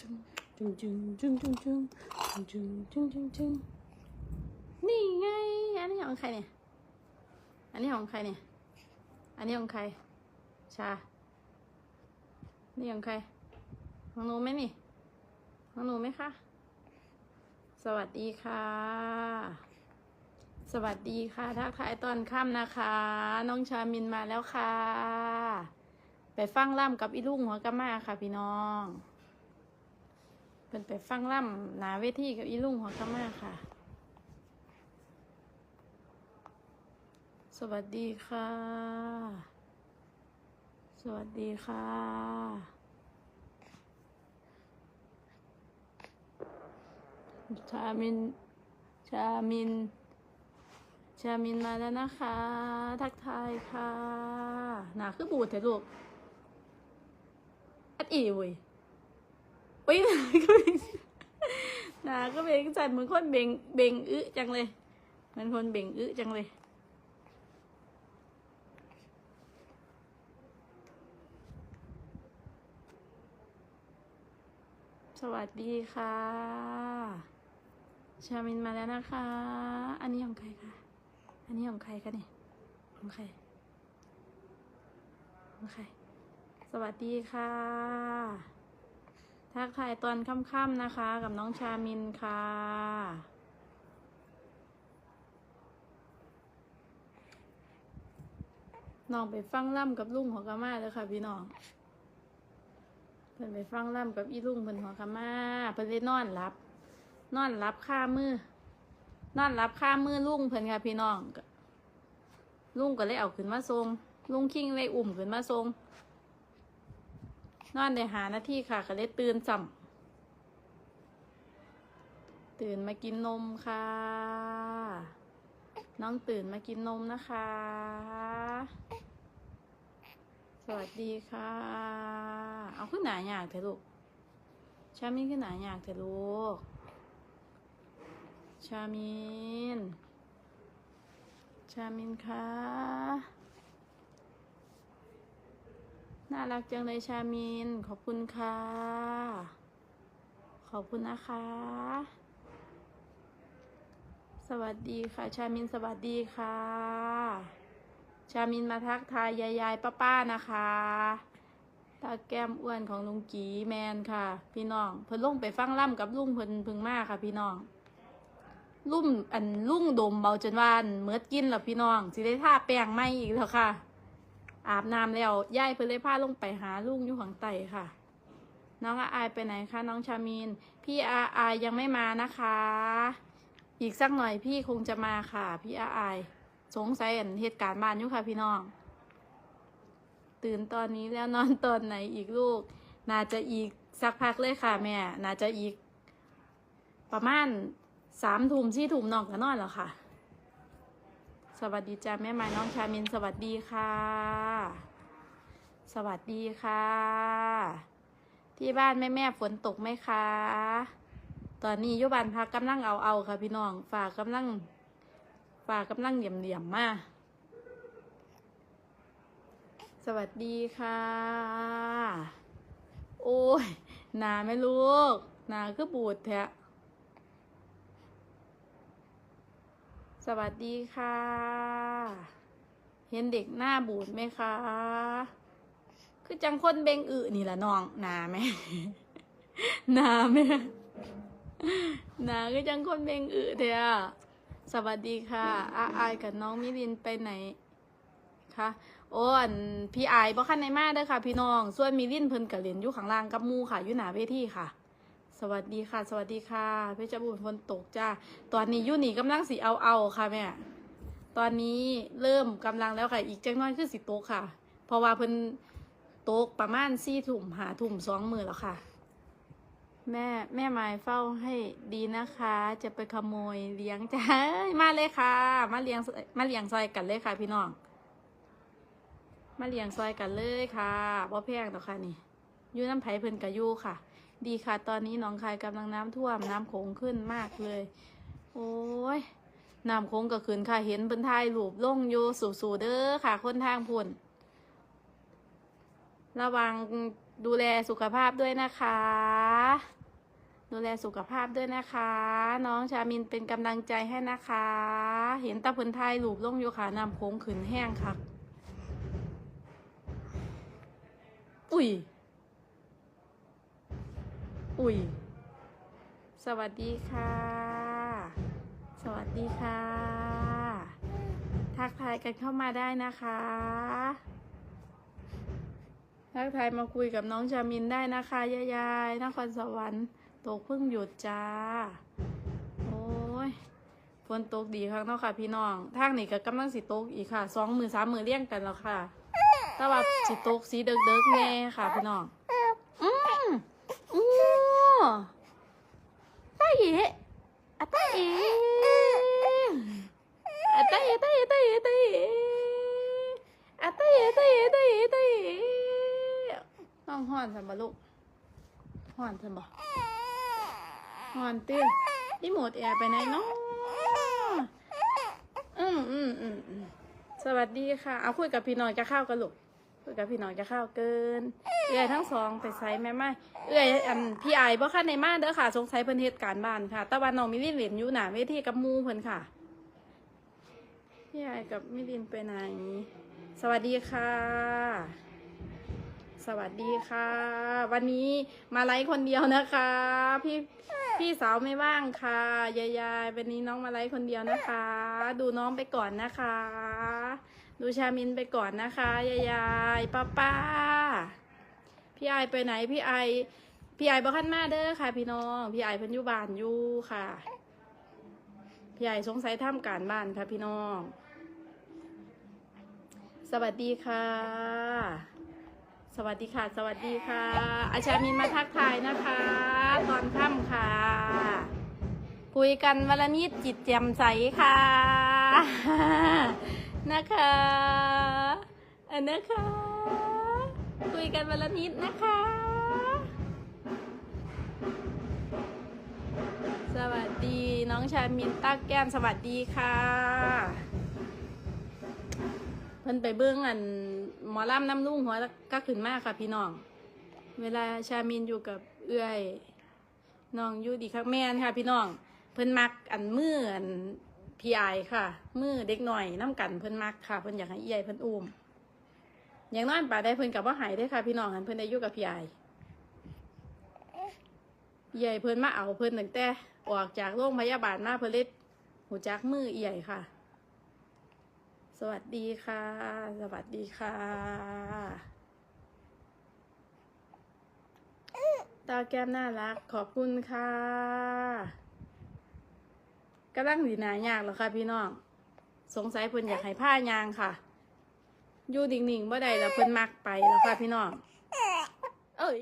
จึงจึงจึงจึงจึงจึงจึงจึงจึงจึงนี่ไง อันนี้ของใครเนี่ย อันนี้ของใครเนี่ย อันนี้ของใคร ชา นี่ของใคร ของหนูไหมนี่ ของหนูไหมคะ สวัสดีค่ะ สวัสดีค่ะ ทักทายตอนค่ำนะคะ น้องชามินมาแล้วค่ะ ไปฟังล่ำกับอีลุงหัวกะมาค่ะพี่น้อง เป็นไปฟังล่ำหนาเวทีกับอีลุงหัวกะมาค่ะ สวัสดีค่ะ สวัสดีค่ะ ชามิน ชามิน ชามินมาแล้วนะคะ ทักทายค่ะ หนาคือบูดเถอะลูก อัดอีเว้ย อุ้ยนาก็เบ่งหนาก็เบ่งจัดเหมือนคนเบ่งเบ่งอึจังเลยเหมือนคนเบ่งอึจังเลยสวัสดีค่ะ ชามินมาแล้วนะคะ อันนี้ของใครคะ อันนี้ของใครคะเนี่ย ของใคร ของใคร สวัสดีค่ะ ทักทายตอนค่ำๆนะคะ กับน้องชามินค่ะ น้องไปฟังล่ำกับลุงหัวกะมาเลยค่ะพี่น้องเพิ่นไปฟังล่ำกับอีลุงเพิ่นหัวกะมาเพิ่นเลยนอนหลับ นอนหลับข้ามือนอนหลับข้ามือลุงเพิ่นค่ะพี่น้องลุงก็เลยเอาขึ้นมาทรงลุงคิงเลยอุ่มขึ้นมาทรง นอนได้หานาทีค่ะก็เลยตื่นจำตื่นมากินนมค่ะ น้องตื่นมากินนมนะคะ สวัสดีค่ะ เอาขึ้นหนาอยากเถอะลูกชามินขึ้นหนาอยากเถอะลูกชามินชามินคะ น่ารักจังเลยชามิน ขอบคุณค่ะ ขอบคุณนะคะ สวัสดีค่ะ ชามินสวัสดีค่ะ ชามินมาทักทายยายยายป้าป้าๆนะคะตาแก้มอ้วนของลุงกีแมนค่ะ พี่น้อง เพิ่นลุงไปฟังล่ำกับลุงเพิ่นพึงมากค่ะ พี่น้องลุ่มอันลุ่งดมเบาจนวันเมือกินแล้วพี่น้องสิได้ท่าแป้งไหมอีกแล้วค่ะ อาบน้ำแล้วย่ายเพิ่นเลยพาลงไปหาลุงอยู่ข้างใต้ค่ะ น้องอาอายไปไหนคะน้องชามินพี่อาอายยังไม่มานะคะ อีกสักหน่อยพี่คงจะมาค่ะ พี่อาอาย สงสัยเหตุการณ์บ้านอยู่ค่ะพี่น้อง ตื่นตอนนี้แล้วนอนตอนไหนอีกลูก น่าจะอีกสักพักเลยค่ะแม่ น่าจะอีก ประมาณสามทุ่มสี่ทุ่มนอนก็นอนแล้วค่ะ สวัสดีจ้าแม่ไม้น้องชามินสวัสดีค่ะ สวัสดีค่ะ ที่บ้านแม่แม่ฝนตกไหมคะ ตอนนี้ยุบานพักกำลังเอาเอาค่ะ พี่น้องฝากกำลังฝากกำลังเหลี่ยมเหลี่ยมมาสวัสดีค่ะ โอ้ยหนาไหม่ลูกหนาคือบูดแทะ สวัสดีค่ะ เห็นเด็กหน้าบูดไหมคะ คือจังคนเบงอึนี่แหละน้องหนาไหมหนาไหมหนาคือจังคนเบงอึเถอะสวัสดีค่ะอาอายกับน้องมิลินไปไหนคะโอ้อันพี่อายบ่คันในมาเด้อค่ะ พี่น้อง ส่วนมิลินเพิ่นกับเหรียนอยู่ข้างล่างกับมูค่ะอยู่หนาเวทีค่ะ สวัสดีค่ะ สวัสดีค่ะ เพชรบุรีฝนตกจ้าตอนนี้ยูนี่กำลังสีเอาเอาค่ะแม่ตอนนี้เริ่มกำลังแล้วค่ะ อีกจังน้อยคือสิตกค่ะ เพราะว่าเพิ่นตกประมาณสี่ถุ่มหาถุ่มสองมือแล้วค่ะ แม่แม่ไม้เฝ้าให้ดีนะคะ จะไปขโมยเลี้ยงจ้ามาเลยค่ะ มาเลี้ยงมาเลี้ยงซอยกันเลยค่ะ พี่น้องมาเลี้ยงซอยกันเลยค่ะบ่แพงหรอกค่ะนี่ยู่น้ำไผ่เพิ่นกะยู่ค่ะ ดีค่ะ ตอนนี้หนองคายกำลังน้ำท่วมน้ำโขงขึ้นมากเลย โอ้ยน้ำโขงก็ขึ้นค่ะเห็นเพิ่นทายรูปลงอยู่สู่ๆเด้อค่ะ คนทางพุ่น ระวังดูแลสุขภาพด้วยนะคะ ดูแลสุขภาพด้วยนะคะ น้องชามินเป็นกำลังใจให้นะคะ เห็นตาเพื้นไทยหลูบลงอยู่ค่ะน้ำโค้งขืนแห้งค่ะ อุ้ย อุ้ย สวัสดีค่ะ สวัสดีค่ะ ทักทายกันเข้ามาได้นะคะ ทักทายมาคุยกับน้องชามินได้นะคะยายายนครสวรรค์ตกเพิ่งหยุดจ้า โอ้ยฝนตกดีครับเนาะค่ะ พี่น้องทางนี้ก็กำลังสิตกอีกค่ะสองมือสามมือเลี้ยงกันแล้วค่ะ แต่ว่าสิตกสีเดิกๆแน่ค่ะ พี่น้อง ตาเอ๋อะตาเอ๋อะตาเอ๋ตาเอ๋ตาเอ๋ตาเอ๋อะตาเอ๋ตาเอ๋ตาเอ๋ตาเอ๋น้องห่อนสันบ่ลูกห่อนสันบ่ห่อนตื้อรีโมทแอร์ไปไหนเนาะอืมอืมอืมสวัสดีค่ะ เอาคุยกับพี่น้องจะเข้ากันลูก คุยกับพี่น้องจะเข้าเกิน เอื้อยทั้งสองไปใส่แม่ไม้เอื้อยอันพี่ไอ้บ่คันในมานเด้อค่ะ สงสัยเพิ่นเฮ็ดการบ้านค่ะแตะวันน้องมิลินเล่นอยู่หนาเวทีกับมูเพิ่นค่ะ พี่ไอ้กับมิลินไปไหน สวัสดีค่ะ สวัสดีค่ะ วันนี้มาไลฟ์คนเดียวนะคะ พี่พี่สาวไม่ว่างค่ะ ยายายวันนี้น้องมาไลฟ์คนเดียวนะคะ ดูน้องไปก่อนนะคะ ดูชามินไปก่อนนะคะยายายป้าป้าพี่ไอไปไหนพี่ไอพี่ไอายบ่คันมาเด้อค่ะ พี่น้องพี่ไอเพิ่นอยู่บ้านอยู่ค่ะพี่ไอสงสัยทำการบ้านค่ะพี่น้อง สวัสดีค่ะ สวัสดีค่ะ สวัสดีค่ะ อาชามินมาทักทายนะคะ ตอนค่ำค่ะ คุยกันวันละนิดจิตแจ่มใสค่ะ นะคะอันนะคะ คุยกันวันละนิดนะคะ สวัสดีน้องชามินตักแก้มสวัสดีค่ะ เพิ่นไปเบื้องอันหมอล่ำน้ำลุ่งหัวก็ขึ้นมากค่ะพี่น้อง เวลาชามินอยู่กับเอื้อยน้องอยู่ดีครับแม่นค่ะพี่น้อง เพิ่นมักอันมืออัน พี่ไอค่ะ มือเด็กหน่อยน้ำกันเพิ่นมักค่ะเพิ่นอยากให้เอื้อยเพิ่นอุ้มอย่างน้อยป่าได้เพิ่นกับว่าหายได้ค่ะ พี่น้องหันเพิ่นได้ยู่กับพี่ไอายเอื้อยเพิ่นมาเอาเพิ่นตั้งแต่ออกจากโรงพยาบาลมาเพิ่นเล็ดหูจักมือเอื้อยค่ะ สวัสดีค่ะ สวัสดีค่ะตาแก้มน่ารักขอบคุณค่ะ กำลังดีหนายากแล้วค่ะพี่น้อง สงสัยเพิ่นอยากให้ผ้ายางค่ะ อยู่ดิ่งๆบ่ได้แล้วเพิ่นมักไปแล้วค่ะพี่น้อง เอ้ย